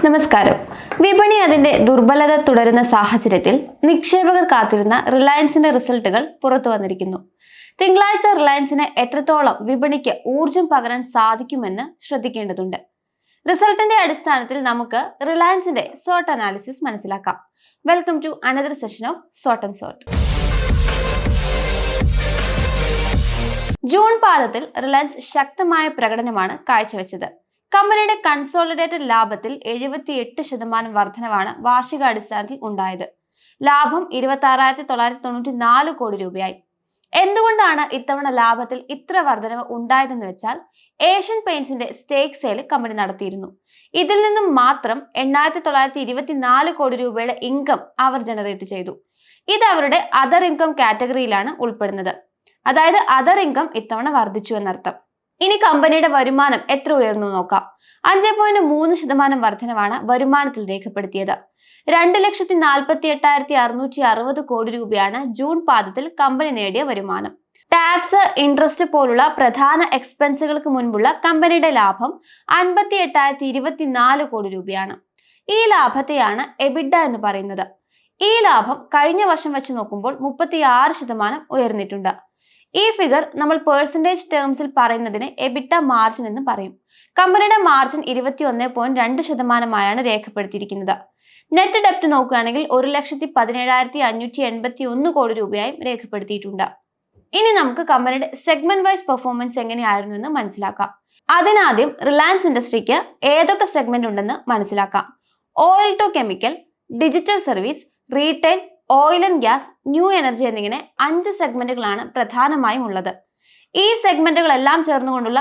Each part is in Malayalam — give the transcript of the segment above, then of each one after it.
നമസ്കാരം. വിപണി അതിന്റെ ദുർബലത തുടരുന്ന സാഹചര്യത്തിൽ നിക്ഷേപകർ കാത്തിരുന്ന റിലയൻസിന്റെ റിസൾട്ടുകൾ പുറത്തു വന്നിരിക്കുന്നു. തിങ്കളാഴ്ച റിലയൻസിന് എത്രത്തോളം വിപണിക്ക് ഊർജം പകരാൻ സാധിക്കുമെന്ന് ശ്രദ്ധിക്കേണ്ടതുണ്ട്. റിസൾട്ടിന്റെ അടിസ്ഥാനത്തിൽ നമുക്ക് റിലയൻസിന്റെ സോട്ട് അനാലിസിസ് മനസ്സിലാക്കാം. Welcome to another session of saute and saute June പാദത്തിൽ റിലയൻസ് ശക്തമായ പ്രകടനമാണ് കാഴ്ചവെച്ചത്. കമ്പനിയുടെ കൺസോളിഡേറ്റഡ് ലാഭത്തിൽ എഴുപത്തിയെട്ട് ശതമാനം വർധനവാണ് വാർഷികാടിസ്ഥാനത്തിൽ ഉണ്ടായത്. ലാഭം ഇരുപത്തി ആറായിരത്തി തൊള്ളായിരത്തി തൊണ്ണൂറ്റി നാല് കോടി രൂപയായി. എന്തുകൊണ്ടാണ് ഇത്തവണ ലാഭത്തിൽ ഇത്ര വർധനവ് ഉണ്ടായതെന്ന് വെച്ചാൽ ഏഷ്യൻ പെയിന്റ്സിന്റെ സ്റ്റേക്ക് സെയിൽ കമ്പനി നടത്തിയിരുന്നു. ഇതിൽ നിന്നും മാത്രം എണ്ണായിരത്തി തൊള്ളായിരത്തി ഇരുപത്തിനാല് കോടി രൂപയുടെ ഇൻകം അവർ ജനറേറ്റ് ചെയ്തു. ഇത് അവരുടെ അതർ ഇൻകം കാറ്റഗറിയിലാണ് ഉൾപ്പെടുന്നത്. അതായത് അതർ ഇൻകം ഇത്തവണ വർദ്ധിച്ചു എന്നർത്ഥം. ഇനി കമ്പനിയുടെ വരുമാനം എത്ര ഉയർന്നു നോക്കാം. അഞ്ച് പോയിന്റ് മൂന്ന് ശതമാനം വർധനവാണ് വരുമാനത്തിൽ രേഖപ്പെടുത്തിയത്. രണ്ട് ലക്ഷത്തി നാൽപ്പത്തി എട്ടായിരത്തി അറുന്നൂറ്റി അറുപത് കോടി രൂപയാണ് ജൂൺ പാദത്തിൽ കമ്പനി നേടിയ വരുമാനം. ടാക്സ് ഇൻട്രസ്റ്റ് പോലുള്ള പ്രധാന എക്സ്പെൻസുകൾക്ക് മുൻപുള്ള കമ്പനിയുടെ ലാഭം അൻപത്തി എട്ടായിരത്തി ഇരുപത്തിനാല് കോടി രൂപയാണ്. ഈ ലാഭത്തെയാണ് എബിഡ എന്ന് പറയുന്നത്. ഈ ലാഭം കഴിഞ്ഞ വർഷം വെച്ച് നോക്കുമ്പോൾ മുപ്പത്തി ആറ് ശതമാനം ഉയർന്നിട്ടുണ്ട്. ഈ ഫിഗർ നമ്മൾ പേഴ്സന്റേജ് ടേംസിൽ പറയുന്നതിന് എബിട്ട മാർജിൻ എന്ന് പറയും. കമ്പനിയുടെ മാർജിൻ ഇരുപത്തി ഒന്ന് പോയിന്റ് രണ്ട് ശതമാനമായാണ് രേഖപ്പെടുത്തിയിരിക്കുന്നത്. നെറ്റ് ഡെപ്റ്റ് നോക്കുകയാണെങ്കിൽ ഒരു ലക്ഷത്തി പതിനേഴായിരത്തി അഞ്ഞൂറ്റി എൺപത്തി ഒന്ന് കോടി രൂപയായും രേഖപ്പെടുത്തിയിട്ടുണ്ട്. ഇനി നമുക്ക് കമ്പനിയുടെ സെഗ്മെന്റ് വൈസ് പെർഫോമൻസ് എങ്ങനെയായിരുന്നു എന്ന് മനസ്സിലാക്കാം. അതിനാദ്യം റിലയൻസ് ഇൻഡസ്ട്രിക്ക് ഏതൊക്കെ സെഗ്മെന്റ് ഉണ്ടെന്ന് മനസ്സിലാക്കാം. Oil to chemical digital service retail oil and gas new energy എന്നിങ്ങനെ അഞ്ച് സെഗ്മെന്റുകളാണ് പ്രധാനമായും ഉള്ളത്. ഈ സെഗ്മെന്റുകളെല്ലാം ചേർന്നുകൊണ്ടുള്ള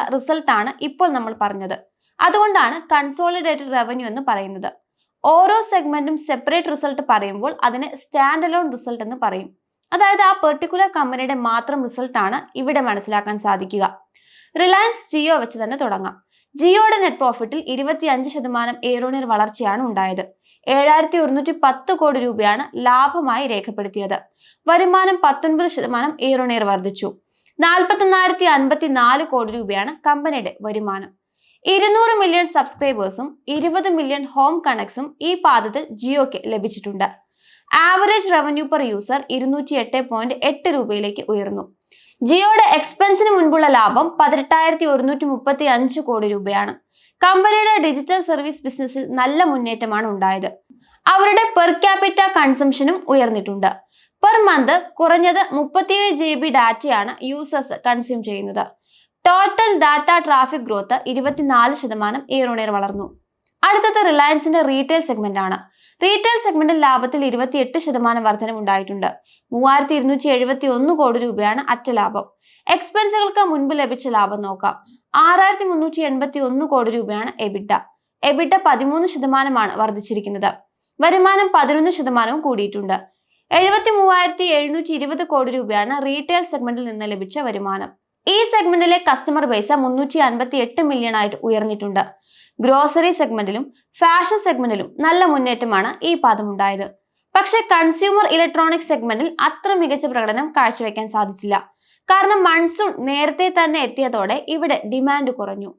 ആണ് ഇപ്പോൾ നമ്മൾ പറഞ്ഞത്. അതുകൊണ്ടാണ് കൺസോളിഡേറ്റഡ് റവന്യൂ എന്ന് പറയുന്നത്. ഓരോ സെഗ്മെന്റും സെപ്പറേറ്റ് റിസൾട്ട് പറയുമ്പോൾ അതിന് സ്റ്റാൻഡ് അലോൺ റിസൾട്ട് എന്ന് പറയും. അതായത് ആ പെർട്ടിക്കുലർ കമ്പനിയുടെ മാത്രം റിസൾട്ട് ആണ് ഇവിടെ മനസ്സിലാക്കാൻ സാധിക്കുക. റിലയൻസ് ജിയോ വെച്ച് തന്നെ തുടങ്ങാം. ജിയോയുടെ നെറ്റ് പ്രോഫിറ്റിൽ ഇരുപത്തി അഞ്ച് ശതമാനം ഏറോണിയർ വളർച്ചയാണ് ഉണ്ടായത്. ഏഴായിരത്തി ഒരുന്നൂറ്റി പത്ത് കോടി രൂപയാണ് ലാഭമായി രേഖപ്പെടുത്തിയത്. വരുമാനം പത്തൊൻപത് ശതമാനം ഏറോണിയർ വർദ്ധിച്ചു. നാൽപ്പത്തൊന്നായിരത്തി അൻപത്തി നാല് കോടി രൂപയാണ് കമ്പനിയുടെ വരുമാനം. ഇരുന്നൂറ് മില്യൺ സബ്സ്ക്രൈബേഴ്സും ഇരുപത് മില്യൺ ഹോം കണക്ട്സും ഈ പാദത്തിൽ ജിയോയ്ക്ക് ലഭിച്ചിട്ടുണ്ട്. ആവറേജ് റവന്യൂ പെർ യൂസർ ഇരുന്നൂറ്റി എട്ട് പോയിന്റ് എട്ട് രൂപയിലേക്ക് ഉയർന്നു. ജിയോയുടെ എക്സ്പെൻസിന് മുൻപുള്ള ലാഭം പതിനെട്ടായിരത്തി ഒരുന്നൂറ്റി മുപ്പത്തി അഞ്ച് കോടി രൂപയാണ്. കമ്പനിയുടെ ഡിജിറ്റൽ സർവീസ് ബിസിനസ്സിൽ നല്ല മുന്നേറ്റമാണ് ഉണ്ടായത്. അവരുടെ പെർ ക്യാപിറ്റ കൺസംഷനും ഉയർന്നിട്ടുണ്ട്. പെർ മന്ത് കുറഞ്ഞത് മുപ്പത്തിയേഴ് ജി ബി ഡാറ്റയാണ് യൂസേഴ്സ് കൺസ്യൂം ചെയ്യുന്നത്. ടോട്ടൽ ഡാറ്റ ട്രാഫിക് ഗ്രോത്ത് ഇരുപത്തിനാല് ശതമാനം ഇയർ വളർന്നു. അടുത്തത് റിലയൻസിന്റെ റീറ്റെയിൽ സെഗ്മെന്റ് ആണ്. റീറ്റെയിൽ സെഗ്മെന്റിൽ ലാഭത്തിൽ ഇരുപത്തിയെട്ട് ശതമാനം വർധനം ഉണ്ടായിട്ടുണ്ട് മൂവായിരത്തി ഇരുന്നൂറ്റി എഴുപത്തി ഒന്ന് കോടി രൂപയാണ് അറ്റ ലാഭം. എക്സ്പെൻസുകൾക്ക് മുൻപ് ലഭിച്ച ലാഭം നോക്കാം. ആറായിരത്തി മുന്നൂറ്റി എൺപത്തി ഒന്ന് കോടി രൂപയാണ് എബിഡ. എബിഡ പതിമൂന്ന് ശതമാനമാണ് വർദ്ധിച്ചിരിക്കുന്നത്. വരുമാനം പതിനൊന്ന് ശതമാനവും കൂടിയിട്ടുണ്ട്. എഴുപത്തി മൂവായിരത്തി എഴുന്നൂറ്റി ഇരുപത് കോടി രൂപയാണ് റീറ്റെയിൽ സെഗ്മെന്റിൽ നിന്ന് ലഭിച്ച വരുമാനം. ഈ സെഗ്മെന്റിലെ കസ്റ്റമർ ബേസ് മുന്നൂറ്റി അൻപത്തി എട്ട് മില്യൺ ആയിട്ട് ഉയർന്നിട്ടുണ്ട്. ഗ്രോസറി സെഗ്മെന്റിലും ഫാഷൻ സെഗ്മെന്റിലും നല്ല മുന്നേറ്റമാണ് ഈ പാദം ഉണ്ടായത്. പക്ഷെ കൺസ്യൂമർ ഇലക്ട്രോണിക്സ് സെഗ്മെന്റിൽ അത്ര മികച്ച പ്രകടനം കാഴ്ചവെക്കാൻ സാധിച്ചില്ല. കാരണം മൺസൂൺ നേരത്തെ തന്നെ എത്തിയതോടെ ഇവിടെ ഡിമാൻഡ് കുറഞ്ഞു.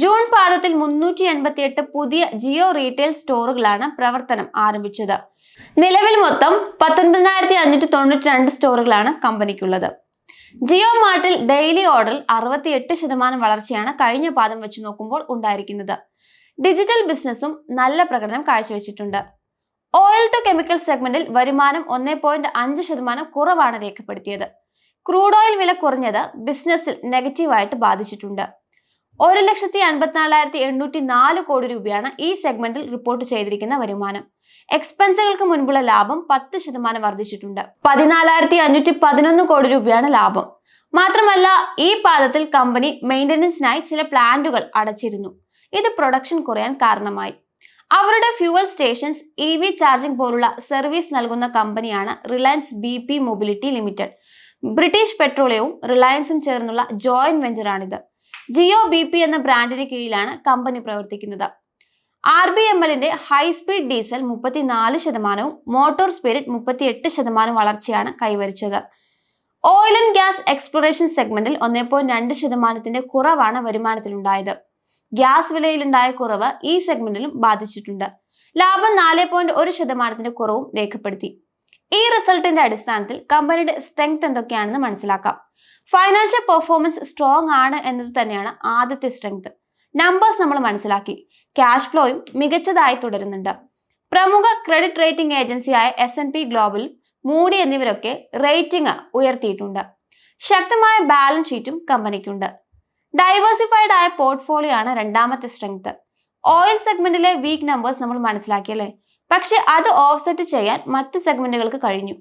ജൂൺ പാദത്തിൽ മുന്നൂറ്റി എൺപത്തി എട്ട് പുതിയ ജിയോ റീറ്റെയിൽ സ്റ്റോറുകളാണ് പ്രവർത്തനം ആരംഭിച്ചത്. നിലവിൽ മൊത്തം പത്തൊൻപതിനായിരത്തി അഞ്ഞൂറ്റി തൊണ്ണൂറ്റി രണ്ട് സ്റ്റോറുകളാണ് കമ്പനിക്കുള്ളത്. ജിയോ മാർട്ടിൽ ഡെയിലി ഓർഡറിൽ അറുപത്തിയെട്ട് ശതമാനം വളർച്ചയാണ് കഴിഞ്ഞ പാദം വെച്ച് നോക്കുമ്പോൾ ഉണ്ടായിരിക്കുന്നത്. ഡിജിറ്റൽ ബിസിനസ്സും നല്ല പ്രകടനം കാഴ്ചവെച്ചിട്ടുണ്ട്. ഓയിൽ ടു കെമിക്കൽ സെഗ്മെന്റിൽ വരുമാനം ഒന്നേ പോയിന്റ് അഞ്ച് ശതമാനം കുറവാണ് രേഖപ്പെടുത്തിയത്. ക്രൂഡ് ഓയിൽ വില കുറഞ്ഞത് ബിസിനസ്സിൽ നെഗറ്റീവായിട്ട് ബാധിച്ചിട്ടുണ്ട്. ഒരു ലക്ഷത്തി അൻപത്തിനാലായിരത്തി എണ്ണൂറ്റി നാല് കോടി രൂപയാണ് ഈ സെഗ്മെന്റിൽ റിപ്പോർട്ട് ചെയ്തിരിക്കുന്ന വരുമാനം. എക്സ്പെൻസുകൾക്ക് മുൻപുള്ള ലാഭം പത്ത് ശതമാനം വർദ്ധിച്ചിട്ടുണ്ട്. പതിനാലായിരത്തി അഞ്ഞൂറ്റി പതിനൊന്ന് കോടി രൂപയാണ് ലാഭം. മാത്രമല്ല ഈ പാദത്തിൽ കമ്പനി മെയിന്റനൻസിനായി ചില പ്ലാന്റുകൾ അടച്ചിരുന്നു. ഇത് പ്രൊഡക്ഷൻ കുറയാൻ കാരണമായി. അവരുടെ fuel stations E V charging പോലുള്ള സർവീസ് നൽകുന്ന കമ്പനിയാണ് Reliance B P mobility limited British പെട്രോളിയവും റിലയൻസും ചേർന്നുള്ള ജോയിന്റ് വെഞ്ചറാണിത്. ജിയോ ബി പി എന്ന ബ്രാൻഡിന് കീഴിലാണ് കമ്പനി പ്രവർത്തിക്കുന്നത്. ആർ ബി എം എല്ലിന്റെ ഹൈസ്പീഡ് ഡീസൽ മുപ്പത്തിനാല് ശതമാനവും മോട്ടോർ സ്പിരിറ്റ് മുപ്പത്തി എട്ട് ശതമാനം വളർച്ചയാണ് കൈവരിച്ചത്. ഓയിൽ ആൻഡ് ഗ്യാസ് എക്സ്പ്ലോറേഷൻ സെഗ്മെന്റിൽ ഒന്നേ പോയിന്റ് രണ്ട് ശതമാനത്തിന്റെ കുറവാണ് വരുമാനത്തിലുണ്ടായത്. ഗ്യാസ് വിലയിലുണ്ടായ കുറവ് ഈ സെഗ്മെന്റിലും ബാധിച്ചിട്ടുണ്ട്. ലാഭം നാല് പോയിന്റ് ഒരു ശതമാനത്തിന്റെ കുറവും രേഖപ്പെടുത്തി. ഈ റിസൾട്ടിന്റെ അടിസ്ഥാനത്തിൽ കമ്പനിയുടെ സ്ട്രെങ്ത് എന്തൊക്കെയാണെന്ന് മനസ്സിലാക്കാം. ഫൈനാൻഷ്യൽ പെർഫോമൻസ് സ്ട്രോങ് ആണ് എന്നത് തന്നെയാണ് ആദ്യത്തെ സ്ട്രെങ്ത് നമ്പേഴ്സ് നമ്മൾ മനസ്സിലാക്കി. ക്യാഷ് ഫ്ലോയും മികച്ചതായി തുടരുന്നുണ്ട്. പ്രമുഖ ക്രെഡിറ്റ് റേറ്റിംഗ് ഏജൻസിയായ S and P global Moody എന്നിവരൊക്കെ rating ഉയർത്തിയിട്ടുണ്ട്. ശക്തമായ ബാലൻസ് ഷീറ്റും കമ്പനിക്കുണ്ട് ഡൈവേഴ്സിഫൈഡ് ആയ പോർട്ട്ഫോളിയോ ആണ് രണ്ടാമത്തെ സ്ട്രെങ്ത് ഓയിൽ സെഗ്മെന്റിലെ വീക്ക് നമ്പേഴ്സ് നമ്മൾ മനസ്സിലാക്കിയല്ലേ പക്ഷെ അത് ഓഫ്സെറ്റ് ചെയ്യാൻ മറ്റ് സെഗ്മെന്റുകൾക്ക് കഴിഞ്ഞു.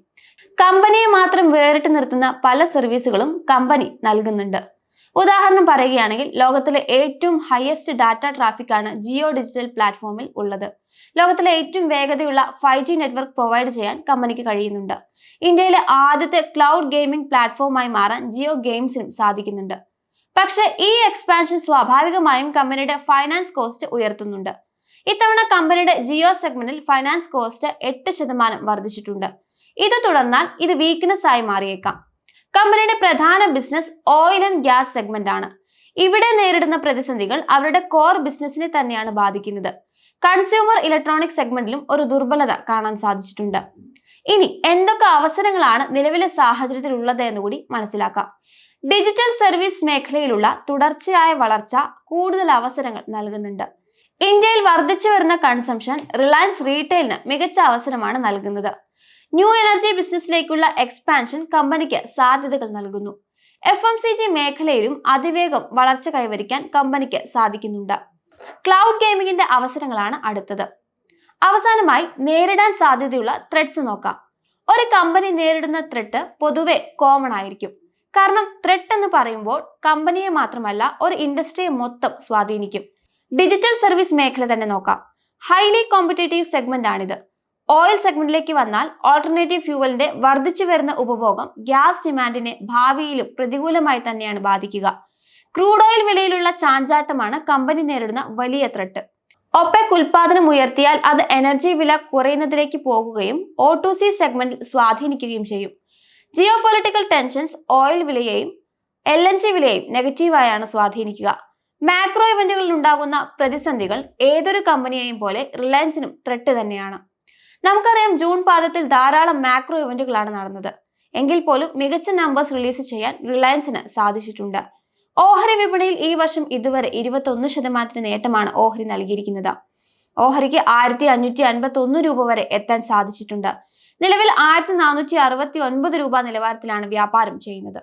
കമ്പനിയെ മാത്രം വേറിട്ട് നിർത്തുന്ന പല സർവീസുകളും കമ്പനി നൽകുന്നുണ്ട്. ഉദാഹരണം പറയുകയാണെങ്കിൽ ലോകത്തിലെ ഏറ്റവും ഹയസ്റ്റ് ഡാറ്റ ട്രാഫിക് ആണ് ജിയോ ഡിജിറ്റൽ പ്ലാറ്റ്ഫോമിൽ ഉള്ളത്. ലോകത്തിലെ ഏറ്റവും വേഗതയുള്ള ഫൈവ് ജി നെറ്റ്വർക്ക് പ്രൊവൈഡ് ചെയ്യാൻ കമ്പനിക്ക് കഴിയുന്നുണ്ട്. ഇന്ത്യയിലെ ആദ്യത്തെ ക്ലൗഡ് ഗെയിമിംഗ് പ്ലാറ്റ്ഫോമായി മാറാൻ ജിയോ ഗെയിംസിനും സാധിക്കുന്നുണ്ട്. പക്ഷേ ഈ എക്സ്പാൻഷൻ സ്വാഭാവികമായും കമ്പനിയുടെ ഫൈനാൻസ് കോസ്റ്റ് ഉയർത്തുന്നുണ്ട്. ഇത്തവണ കമ്പനിയുടെ ജിയോ സെഗ്മെന്റിൽ ഫൈനാൻസ് കോസ്റ്റ് എട്ട് ശതമാനം വർദ്ധിച്ചിട്ടുണ്ട്. ഇത് തുടർന്നാൽ ഇത് വീക്ക്നെസ് ആയി മാറിയേക്കാം. കമ്പനിയുടെ പ്രധാന business oil and gas segment ആണ്. ഇവിടെ നേരിടുന്ന പ്രതിസന്ധികൾ അവരുടെ കോർ ബിസിനസിനെ തന്നെയാണ് ബാധിക്കുന്നത്. കൺസ്യൂമർ ഇലക്ട്രോണിക് സെഗ്മെന്റിലും ഒരു ദുർബലത കാണാൻ സാധിച്ചിട്ടുണ്ട്. ഇനി എന്തൊക്കെ അവസരങ്ങളാണ് നിലവിലെ സാഹചര്യത്തിൽ ഉള്ളത് എന്നുകൂടി മനസ്സിലാക്കാം. ഡിജിറ്റൽ സർവീസ് മേഖലയിലുള്ള തുടർച്ചയായ വളർച്ച കൂടുതൽ അവസരങ്ങൾ നൽകുന്നുണ്ട്. ഇന്ത്യയിൽ വർദ്ധിച്ചു വരുന്ന കൺസംഷൻ റിലയൻസ് റീറ്റെയിലിന് മികച്ച അവസരമാണ് നൽകുന്നത്. ന്യൂ എനർജി ബിസിനസ്സിലേക്കുള്ള എക്സ്പാൻഷൻ കമ്പനിക്ക് സാധ്യതകൾ നൽകുന്നു. എഫ് എം സി ജി മേഖലയിലും അതിവേഗം വളർച്ച കൈവരിക്കാൻ കമ്പനിക്ക് സാധിക്കുന്നുണ്ട്. ക്ലൗഡ് ഗെയിമിംഗിന്റെ അവസരങ്ങളാണ് അടുത്തത്. അവസാനമായി നേരിടാൻ സാധ്യതയുള്ള ത്രെഡ്സ് നോക്കാം. ഒരു കമ്പനി നേരിടുന്ന ത്രെട്ട് പൊതുവെ കോമൺ ആയിരിക്കും. കാരണം ത്രെട്ട് എന്ന് പറയുമ്പോൾ കമ്പനിയെ മാത്രമല്ല ഒരു ഇൻഡസ്ട്രിയെ മൊത്തം സ്വാധീനിക്കും. ഡിജിറ്റൽ സർവീസ് മേഖല തന്നെ നോക്കാം. ഹൈലി കോമ്പറ്റേറ്റീവ് സെഗ്മെന്റ് ആണിത്. ഓയിൽ സെഗ്മെന്റിലേക്ക് വന്നാൽ ഓൾട്ടർനേറ്റീവ് ഫ്യൂവലിന്റെ വർദ്ധിച്ചു വരുന്ന ഉപഭോഗം ഗ്യാസ് ഡിമാൻഡിനെ ഭാവിയിലും പ്രതികൂലമായി തന്നെയാണ് ബാധിക്കുക. ക്രൂഡ് ഓയിൽ വിലയിലുള്ള ചാഞ്ചാട്ടമാണ് കമ്പനി നേരിടുന്ന വലിയ ത്രട്ട് ഒപെക് ഉൽപാദനം ഉയർത്തിയാൽ അത് എനർജി വില കുറയുന്നതിലേക്ക് പോകുകയും ഒ ടു സി സെഗ്മെന്റിൽ സ്വാധീനിക്കുകയും ചെയ്യും. ജിയോ പൊളിറ്റിക്കൽ ടെൻഷൻസ് ഓയിൽ വിലയെയും എൽ എൻ ജി വിലയെയും നെഗറ്റീവായാണ് സ്വാധീനിക്കുക. മാക്രോ ഇവന്റുകളിൽ ഉണ്ടാകുന്ന പ്രതിസന്ധികൾ ഏതൊരു കമ്പനിയെയും പോലെ റിലയൻസിനും ത്രെട്ട് തന്നെയാണ്. നമുക്കറിയാം ജൂൺ പാദത്തിൽ ധാരാളം മാക്രോ ഇവന്റുകളാണ് നടന്നത്. എങ്കിൽ പോലും മികച്ച നമ്പേഴ്സ് റിലീസ് ചെയ്യാൻ റിലയൻസിന് സാധിച്ചിട്ടുണ്ട്. ഓഹരി വിപണിയിൽ ഈ വർഷം ഇതുവരെ ഇരുപത്തൊന്ന് ശതമാനത്തിന് നേട്ടമാണ് ഓഹരി നൽകിയിരിക്കുന്നത്. ഓഹരിക്ക് ആയിരത്തി അഞ്ഞൂറ്റി അൻപത്തി ഒന്ന് രൂപ വരെ എത്താൻ സാധിച്ചിട്ടുണ്ട്. നിലവിൽ ആയിരത്തി നാനൂറ്റി അറുപത്തി ഒൻപത് രൂപ നിലവാരത്തിലാണ് വ്യാപാരം ചെയ്യുന്നത്.